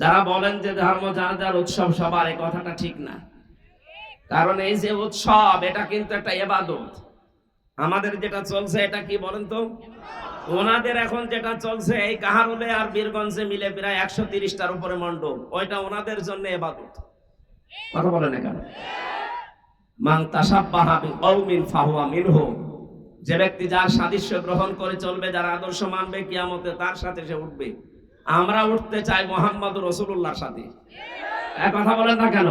যারা বলেন যে ধর্ম যার যার উৎসব সবার এই কথাটা ঠিক না। কারণ এই যে উৎসব, এটা কিন্তু একটা এবাদত। আমাদের যেটা চলছে, এটা কি বলেন তো? ওনাদের এখন যেটা চলছে, এই কাহারুলে আর বীরগঞ্জে মিলে প্রায় একশো তিরিশটার উপরে মণ্ডপ। ওইটা ওনাদের জন্য এবাদত। কথা বলেন এখানে মান তাসাব্বাহা বিকৌমিন ফাহুয়া যে ব্যক্তি যার সাদৃশ্য গ্রহণ করে চলবে, যার আদর্শ মানবে, কিয়ামতে তার সাথে সে উঠবে। আমরা উঠতে চাই মোহাম্মদ রসুল্লাহর সাথে। কথা বলেন না কেন?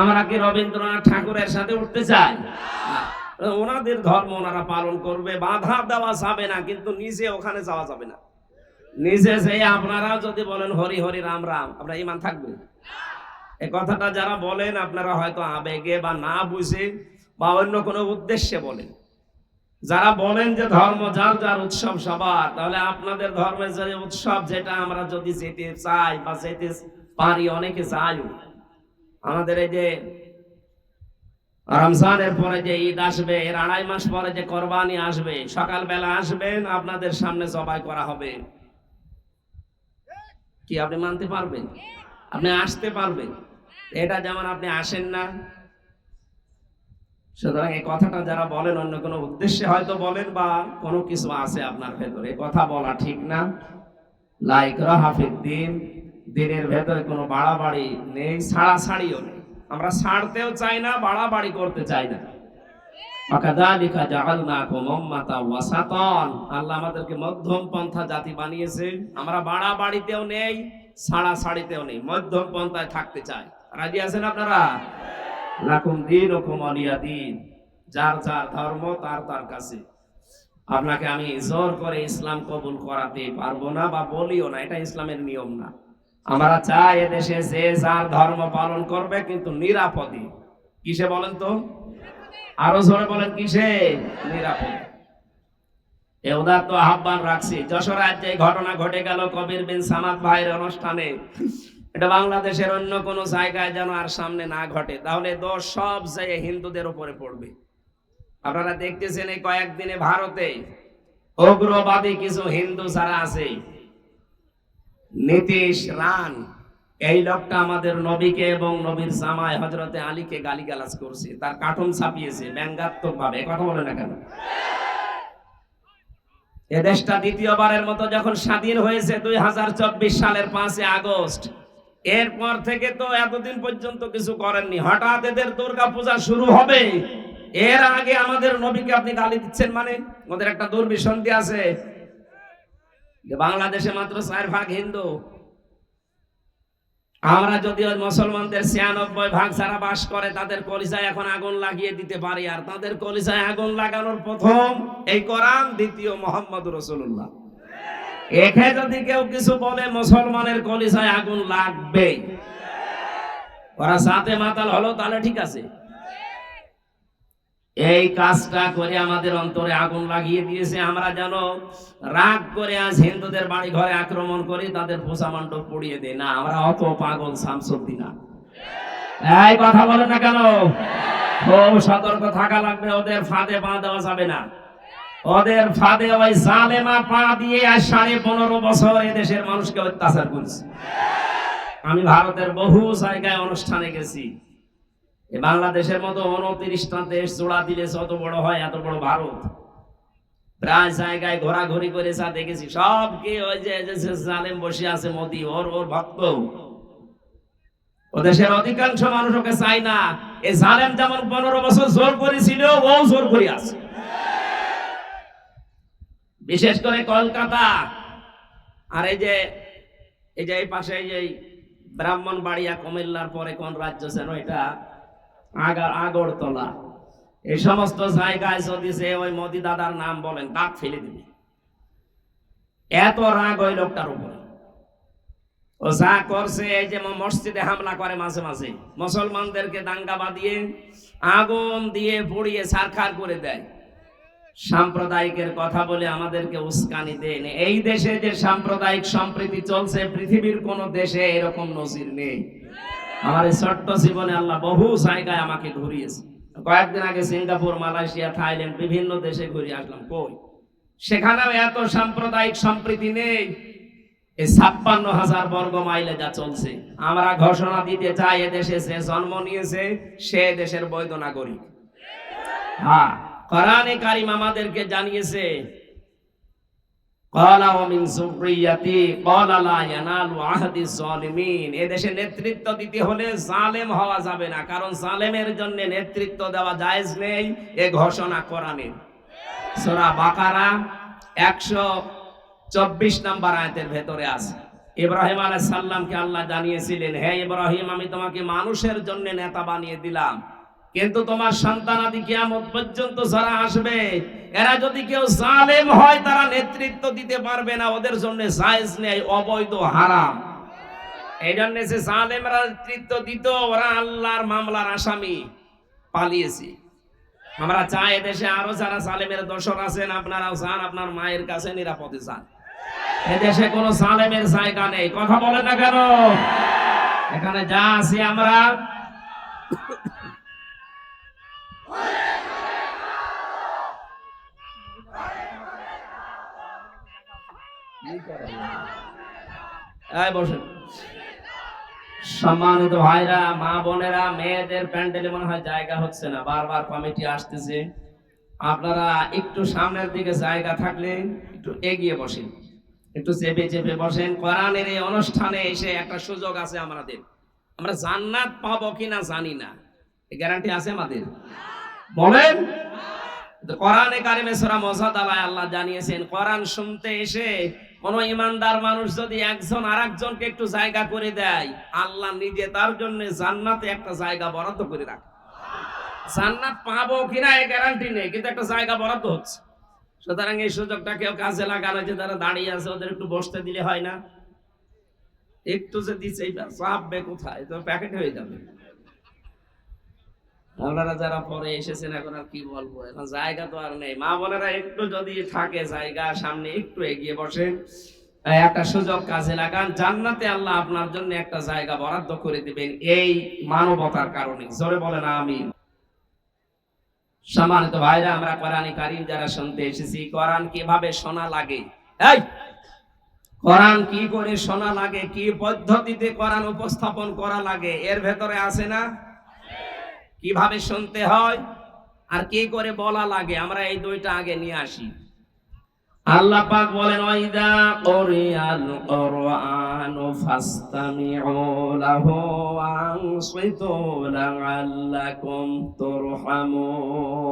আমরা কি রবীন্দ্রনাথ ঠাকুরের সাথে উঠতে চাই? ওনাদের ধর্ম ওনারা পালন করবে, বাধা দেওয়া যাবে না, কিন্তু নিজে ওখানে যাওয়া যাবে না। নিজে যে আপনারা যদি বলেন, হরি হরি, রাম রাম আপনার ইমান থাকবে? এই কথাটা যারা বলেন, আপনারা হয়তো আবেগে বা না বুঝে বা অন্য কোনো উদ্দেশ্যে বলেন। যারা বলেন যে ধর্ম যার যার উৎসব সবার, তাহলে আপনাদের ধর্মের যে উৎসব যেটা আমরা যদি যেতে চাই বা যেতে পারি, অনেকে চাইও আমাদের এই যে রমজানের পরে যে ঈদ আসবে, এর আড়াই মাস পরে যে কোরবানি আসবে, সকালবেলা আসবেন, আপনাদের সামনে জবাই করা হবে। কি আপনি মানতে পারবেন? আপনি আসতে পারবেন? এটা যেমন আপনি আসেন না সুতরাং এই কথাটা যারা বলেন, অন্য কোনো উদ্দেশ্যে হয়তো বলেন বা কোনো কিছু আছে আপনার ভেতরে। কথা বলা ঠিক না। লাইক হাফিদ দিন দিনের ভেতরে কোনো বাড়াবাড়ি নেই, ছাড়াছাড়িও নেই। আমরা ছাড়তেও চাই না, বাড়াবাড়ি করতে চাই না। ওয়াসাতান। আল্লাহ আমাদেরকে মধ্যম পন্থা জাতি বানিয়েছে আমরা বাড়াবাড়িতেও নেই, ছাড়াছাড়িতেও নেই, মধ্যম পন্থায় থাকতে চাই। রাজি আছেন আপনারা? লাকুম দীনুকুম ওয়ালিয়া দিন। যার যার ধর্ম, তার তার কাছে। আপনাকে আমি জোর করে ইসলাম কবুল করাতে পারব না বা বলিও না, এটা ইসলামের নিয়ম না। আমরা চাই এদেশে যে যার ধর্ম পালন করবে কিন্তু নিরাপদে। কিসে বলেন তো? আরও জোরে বলেন কিসে? নিরাপদে। এ উদাত্ত আহ্বান রাখছি। যশোর রাজ্যে ঘটনা ঘটে গেল কবির বিন সামাদ ভাইয়ের অনুষ্ঠানে। এটা বাংলাদেশের অন্য কোনো জায়গায় যেন আর সামনে না ঘটে। তাহলে দোষ সব জায়গায় হিন্দুদের উপরে পড়বে। আপনারা দেখতেছেন এই কয়েকদিনে ভারতে উগ্রবাদী কিছু হিন্দু যারা আছে, নীতিশ রান, এই লোকটা আমাদের নবীকে এবং নবীর জামাই হজরতে আলীকে গালিগালাজ করছে। তার কার্টুন ছাপিয়েছে ব্যঙ্গাত্মক ভাবে কথা বলে না কেন? এ দেশটা দ্বিতীয়বারের মতো যখন স্বাধীন হয়েছে দুই হাজার চব্বিশ সালের পাঁচই আগস্ট এরপর থেকে তো এতদিন পর্যন্ত কিছু করেননি। হঠাৎ এদের দুর্গা পূজা শুরু হবে। এর আগে আমাদের নবীকে আপনি গালি দিচ্ছেন মানে? ওদের একটা দুর্বিসন্ধি আছে। বাংলাদেশে মাত্র চার ভাগ হিন্দু। আমরা যদি ওই মুসলমানদের ছিয়ানব্বই ভাগ যারা বাস করে, তাদের কলিজায় এখন আগুন লাগিয়ে দিতে পারি। আর তাদের কলিজায় আগুন লাগানোর প্রথম এই কোরআন, দ্বিতীয় মোহাম্মদ রসুল্লাহ যদি কেউ কিছু বলে, মুসলমানের কলিজায় আগুন ওরা সাথে মাতাল হলো, তাহলে ঠিক আছে। এই কাজটা করে আমাদের অন্তরে আগুন লাগিয়ে দিয়েছে। আমরা যেন রাগ করে আজ হিন্দুদের বাড়ি ঘরে আক্রমণ করি, তাদের পোষা মণ্ডপ পুড়িয়ে দেয় না, আমরা অত পাগল শামসুদ্দি না এই কথা বলে না কেন? খুব সতর্ক থাকা লাগবে, ওদের ফাঁদে পা দেওয়া যাবে না। ওদের ফাঁদে ওই জালেমা পা দিয়ে আর সাড়ে পনেরো বছর এদেশের মানুষকে অত্যাচার করছে। আমি বহু জায়গায় অনুষ্ঠানে গেছি। বাংলাদেশের মতো উনত্রিশটা দেশ জোড়া দিলে যত বড় হয়, এত বড় ভারত। প্রায় জায়গায় ঘোরাঘুরি করে যা দেখেছি, সব কি ওই যে জালেম বসে আছে, মোদি, ওর ওর ভক্ত। ও দেশের অধিকাংশ মানুষ ওকে চায় না। এই জালেম যেমন পনেরো বছর জোর করেছিল, ও জোর করে আছে। বিশেষ করে কলকাতা। আর এই যে এই যে এই পাশে এই যে ব্রাহ্মণবাড়িয়া কুমিল্লার পরে কোন রাজ্য যেন এটা? আগা, আগরতলা। এই সমস্ত জায়গায় যদি সে ওই মোদি দাদার নাম বলেন দাঁত ফেলে দিবে। এত রাগ ওই লোকটার উপরে। ও যা করছে, এই যে মসজিদে হামলা করে মাঝে মাঝে। মুসলমানদেরকে দাঙ্গা বাঁধিয়ে আগুন দিয়ে পুড়িয়ে সারখার করে দেয়। সাম্প্রদায়িকের কথা বলে আমাদেরকে উস্কানি দেন এই দেশে যে সাম্প্রদায়িক সম্প্রীতি চলছে, পৃথিবীর কোন দেশে এরকম নজির নেই। আমার এই ছোট্ট জীবনে আল্লাহ বহু জায়গায় আমাকে ঘুরিয়েছে। কয়েকদিন আগে সিঙ্গাপুর, মালয়েশিয়া, থাইল্যান্ড বিভিন্ন দেশে ঘুরে আসলাম। কই? সেখানেও এত সাম্প্রদায়িক সম্প্রীতি নেই। এই ছাপ্পান্ন হাজার বর্গ মাইলে যা চলছে। আমরা ঘোষণা দিতে চাই এদেশে সে জন্ম নিয়েছে, সে দেশের বৈধ নাগরিক। হ্যাঁ। কোরআনে কারিম আমাদেরকে জানিয়েছে এদেশে নেতৃত্ব দিতে হলে হওয়া যাবে না, কারণ জন্য নেতৃত্ব দেওয়া নেই, এ ঘোষণা সূরা বাকারা 124 নম্বর আয়াতের ভেতরে আছে। ইব্রাহিম আলাইহিস সালামকে আল্লাহ জানিয়েছিলেন, হে ইব্রাহিম, আমি তোমাকে মানুষের জন্য নেতা বানিয়ে দিলাম। কিন্তু তোমার সন্তানাদি কিয়ামত পর্যন্ত যারা আসবে, এরা যদি কেউ জালেম হয়, তারা নেতৃত্ব দিতে পারবে না। ওদের জন্য জায়েজ নেই, অবৈধ, হারাম। এই জন্য সে জালেমরা নেতৃত্ব দিত, ওরা আল্লাহর মামলার আসামি পালিয়েছে। আমরা চাই দেশে আরও যারা সালেমের দোষর আছেন, আপনারাও চান আপনার মায়ের কাছে নিরাপদে যান। এদেশে কোনো সালেমের জায়গা নেই। কথা বলে না কেন? এখানে যা আছি আমরা। এই বসেন। সম্মানিত ভাইরা, মা বোনেরা, মেয়েদের প্যান্ডেলে মনে হয় জায়গা হচ্ছে না। বারবার কমিটি আসতেছে। আপনারা একটু সামনের দিকে জায়গা থাকলে একটু এগিয়ে বসেন। একটু চেপে চেপে বসেন। কোরআনের এই অনুষ্ঠানে এসে একটা সুযোগ আছে আমাদের। আমরা জান্নাত পাবো কিনা জানি না। গ্যারান্টি আছে আমাদের? বলেন। কোরআনে কারিমে সূরা মুজাদালায় আল্লাহ জানিয়েছেন, কোরআন শুনতে এসে কোন ইমানদার মানুষ যদি একজন আর একজনকে একটু জায়গা করে দেয়, আল্লাহ নিজে তার জন্য জান্নাতে একটা জায়গা বরাদ্দ করে রাখে। জান্নাত পাবো কিনা এই গ্যারান্টি নেই, কিন্তু একটা জায়গা বরাদ্দ হচ্ছে। সুতরাং এই সুযোগটা কেউ কাজে লাগানো, যে তারা দাঁড়িয়ে আছে ওদের একটু বসতে দিলে হয় না। একটু যে দিচ্ছে এইটা চাপবে কোথায়? তো প্যাকেট হয়ে যাবে। আপনারা যারা পরে এসেছেন, এখন আর কি বলব? এখন জায়গা তো আর নেই। মা বোনেরা একটু যদি থাকে জায়গা, সামনে একটু এগিয়ে বসেন। একটা সুযোগ কাজে লাগান। জান্নাতে আল্লাহ আপনার জন্য একটা জায়গা বরাদ্দ করে দিবেন এই মানবতার কারণে। জোরে বলেন আমি সম্মানিত ভাইরা, আমরা কোরআনে কারিম যারা শুনতে এসেছি, কোরআন কীভাবে শোনা লাগে? এই! কোরআন কি করে শোনা লাগে? কি পদ্ধতিতে কোরআন উপস্থাপন করা লাগে? এর ভেতরে আছে না? কীভাবে শুনতে হয় আর কি করে বলা লাগে? আমরা এই দুইটা আগে নিয়ে আসি। আল্লাহ পাক বলেন, ওয়াইদা কুরিয়াল কুরআনু ফাসতামিউ লাহু ওয়ানসিতু লাআল্লাকুম তুরহামুন।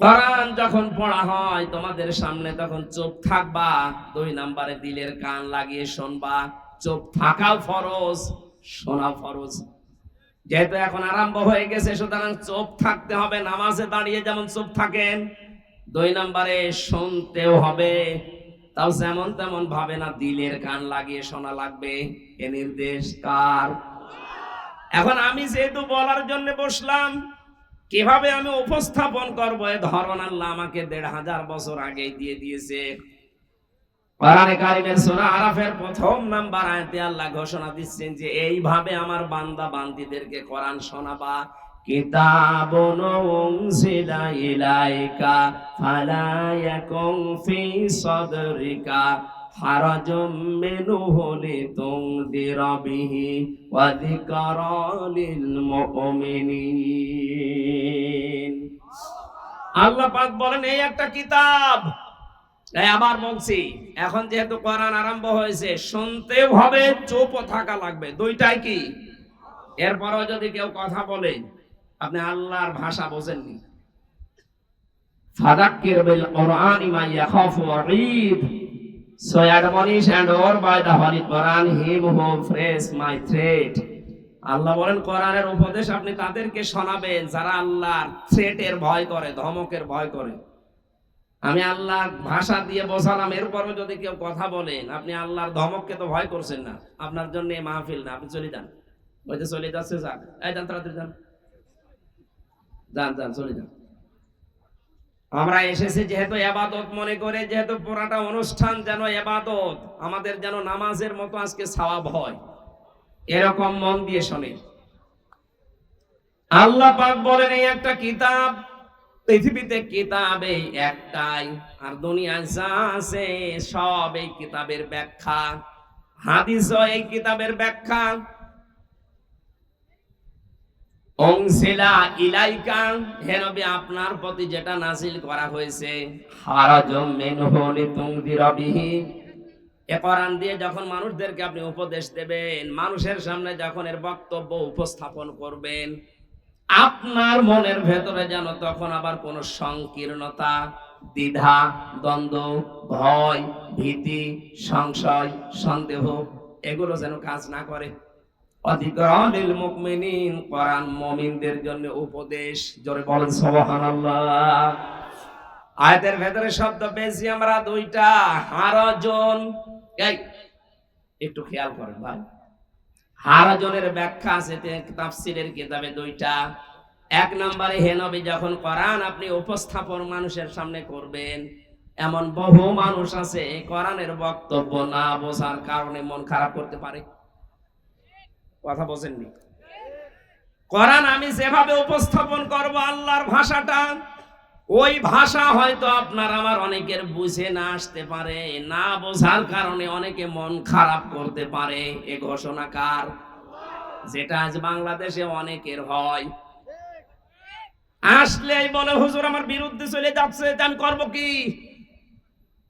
কোরআন যখন পড়া হয়, তোমাদের সামনে তখন চুপ থাকবা, দুই নম্বরে দিলের কান লাগিয়ে শুনবা। চুপ থাকাও ফরজ শোনা ফরজ। যেহেতু এখন আরম্ভ হয়ে গেছে, সুতরাং চুপ থাকতে হবে, নামাজে দাঁড়িয়ে যেমন চুপ থাকেন, দুই নম্বরে শুনতেও হবে। তাও যেমন তেমন ভাবে না দিলের কান লাগিয়ে শোনা লাগবে, এ নির্দেশ কার? এখন আমি যেহেতু বলার জন্য বসলাম, কীভাবে আমি উপস্থাপন করব? এ ধরন আল্লাহ আমাকে দেড় হাজার বছর আগে দিয়ে দিয়েছে। কোরআনে কারিমের সূরা আরাফের প্রথম নাম্বার আয়াতে আল্লাহ ঘোষণা দিচ্ছেন যে এইভাবে আমার বান্দা বান্দিদেরকে কোরআন শোনাবা। কিতাবুন উনজিলা ইলাইকা ফালা ইয়াকুন ফি সাদরিকা হারাজুম মিনহু লিতুনদিরা বিহি ওয়া যিকরা লিল মুমিনিন। আল্লাহ পাক বলেন এই একটা কিতাব এই আবার বলছি এখন যেহেতু কোরআন আরম্ভ হয়েছে, শুনতেও হবে, চুপও থাকা লাগবে। দুইটাই কি? এরপরও যদি কেউ কথা বলে, আপনি আল্লাহর ভাষা বোঝেননি। ফাদাক্কির বিল কোরআনি মা ইয়াখাফু by the Holy Quran him who phrase my threat. আল্লাহ বলেন, কোরআনের উপদেশ আপনি তাদেরকে শোনাবেন, যারা আল্লাহর থ্রেটের ভয় করে, ধমকের ভয় করে। আমি আল্লাহ ভাষা দিয়ে বোঝালাম এরপরও যদি কেউ কথা বলেন, আপনি আল্লাহর ধমককে তো ভয় করছেন না। আপনার জন্য মাহফিল না, আপনি চলে যান। ওই যে চলে যাচ্ছে, যান। এই যান, তাড়াতাড়ি যান। যান যান, চলে যান। আমরা এসেছি যেহেতু এবাদত মনে করে, যেহেতু পুরাটা অনুষ্ঠান যেন এবাদত, আমাদের যেন নামাজের মতো আজকে সওয়াব হয়। এরকম মন দিয়ে শোনে আল্লাহ পাক বলেন, এই একটা কিতাব পৃথিবীতে কিতাব এই একটাই, আর দুনিয়ায় যা আছে সব এই কিতাবের ব্যাখ্যা। হাদিস এই কিতাবের ব্যাখ্যা। ইলাইকা আপনার প্রতি যেটা করা হয়েছে, হারাজম এ কোরআন দিয়ে যখন মানুষদেরকে আপনি উপদেশ দেবেন, মানুষের সামনে যখন এর বক্তব্য উপস্থাপন করবেন আপনার মনের ভেতরে যেন তখন আবার কোনো সংকীর্ণতা, দ্বিধা, দ্বন্দ্ব, ভয়, ভীতি, সংশয়, সন্দেহ, এগুলো যেন কাজ না করে। মুমিনদের জন্য উপদেশ। জোরে বলেন আয়াতের ভেতরে শব্দ পেয়েছি আমরা দুইটা। হারজন একটু খেয়াল করেন ভাই। হারজনের ব্যাখ্যা আছে তাফসীরের কিতাবে দুইটা। এক নম্বরে, হে নবী, যখন কোরআন আপনি উপস্থাপন মানুষের সামনে করবেন, এমন বহু মানুষ আছে, এই কোরআনের বক্তব্য না বোঝার কারণে মন খারাপ করতে পারে। কথা বোঝেননি? কোরআন আমি যেভাবে উপস্থাপন করব, আল্লাহর ভাষাটা ওই ভাষা হয়তো আপনার আমার অনেকের বুঝে না আসতে পারে, না বোঝার কারণে অনেকে মন খারাপ করতে পারে। এ ঘোষণা কার? যেটা আজ বাংলাদেশে অনেকের হয়। আসলেই বলে, হুজুর, আমার বিরুদ্ধে চলে যাচ্ছে আমি করব কি?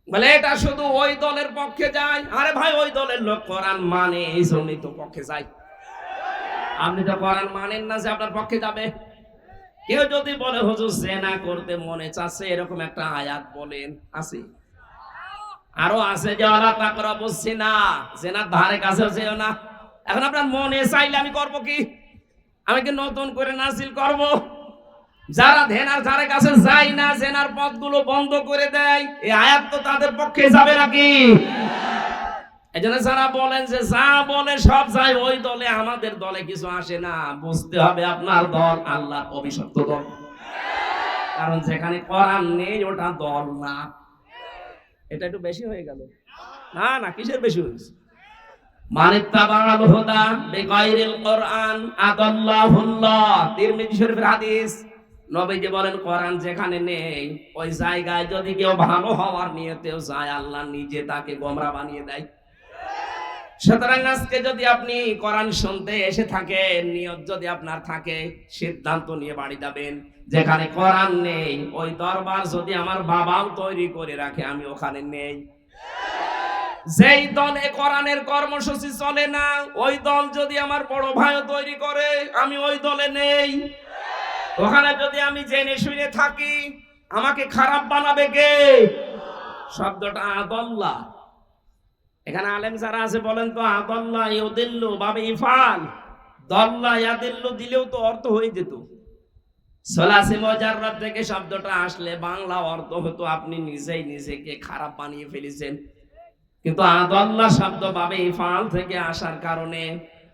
বলে, এটা শুধু ওই দলের পক্ষে যায়। আরে ভাই, ওই দলের লোক কোরআন মানে এই জন্যই তো পক্ষে যায়। আপনি তো কোরআন মানেন না যে আপনার পক্ষে যাবে। কেউ যদি বলে, হুজুর, জেনা করতে মনে চাচ্ছে, এরকম একটা আয়াত বলেন। আছে? আরও আছে যে, আল্লাহ তাকরা বুঝছি না জেনার ধারে কাছে যেও না। এখন আপনার মনে চাইলে আমি করব কি? আমি কি নতুন করে নাসিল করব? যারা ধেনার ধারে কাছে যায় না, জেনার পথগুলো বন্ধ করে দেয়, এই আয়াত তো তাদের পক্ষে যাবে নাকি? এই জন্য যারা বলেন যে যা বলে সব যায়, ওই দলে আমাদের দলে কিছু আসে না। বুঝতে হবে আপনার দল আল্লাহ অভিশপ্ত দল। কারণ যেখানে কোরআন নেই, ওটা দল না। এটা একটু বেশি হয়ে গেল। না না, কিসের বেশি হয়েছে? মানে তাবাল হুদা কোরআন, আদাল্লাহুল্লাহ, তিরমিজি শরীফের হাদিস। নবীজি বলেন, কোরআন যেখানে নেই, ওই জায়গায় যদি কেউ ভালো হওয়ার নিয়তেও যায়, আল্লাহ নিজে তাকে গোমরা বানিয়ে দেয়। সুতরাং আজকে যদি আপনি কোরআন শুনতে এসে থাকেন, নিয়ত যদি আপনার থাকে, সিদ্ধান্ত নিয়ে বাড়ি যাবেন। যেখানে কোরআন নেই, ওই দরবার যদি আমার বাবাও তৈরি করে রাখে, আমি ওখানে নেই। যেই দলে কোরআনের কর্মসূচি চলে না, ওই দল যদি আমার বড় ভাইও তৈরি করে, আমি ওই দলে নেই। ওখানে যদি আমি জেনে শুনে থাকি, আমাকে খারাপ বানাবে কে? শব্দটা আদল্লা। এখানে আলেম যারা আছে বলেন তো আদল্লা ইউদিল্লু বাবে ইফাল। দল্লা ইয়াদিল্লু দিলেও তো অর্থ হয়ে যেত। সলাসি মজাররাত থেকে শব্দটা আসলে বাংলা অর্থ হতো আপনি নিজেই নিজেকে খারাপ বানিয়ে ফেলেছেন। কিন্তু আদল্লা শব্দ বাবে ইফাল থেকে আসার কারণে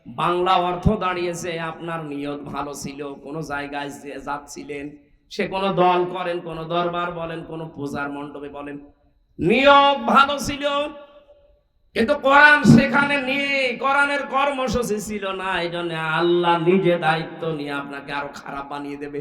বাংলা অর্থ দাঁড়িয়েছে, আপনার নিয়ত ভালো ছিল, কোনো জায়গায় যাচ্ছিলেন, সে কোনো দল করেন, কোনো দরবার বলেন, কোনো পূজার মণ্ডপে বলেন। নিয়ত ভালো ছিল কিন্তু কোরআন সেখানে নেই, কোরআনের কর্মসূচি ছিল না এই জন্য আল্লাহ নিজে দায়িত্ব নিয়ে আপনাকে আরও খারাপ বানিয়ে দেবে।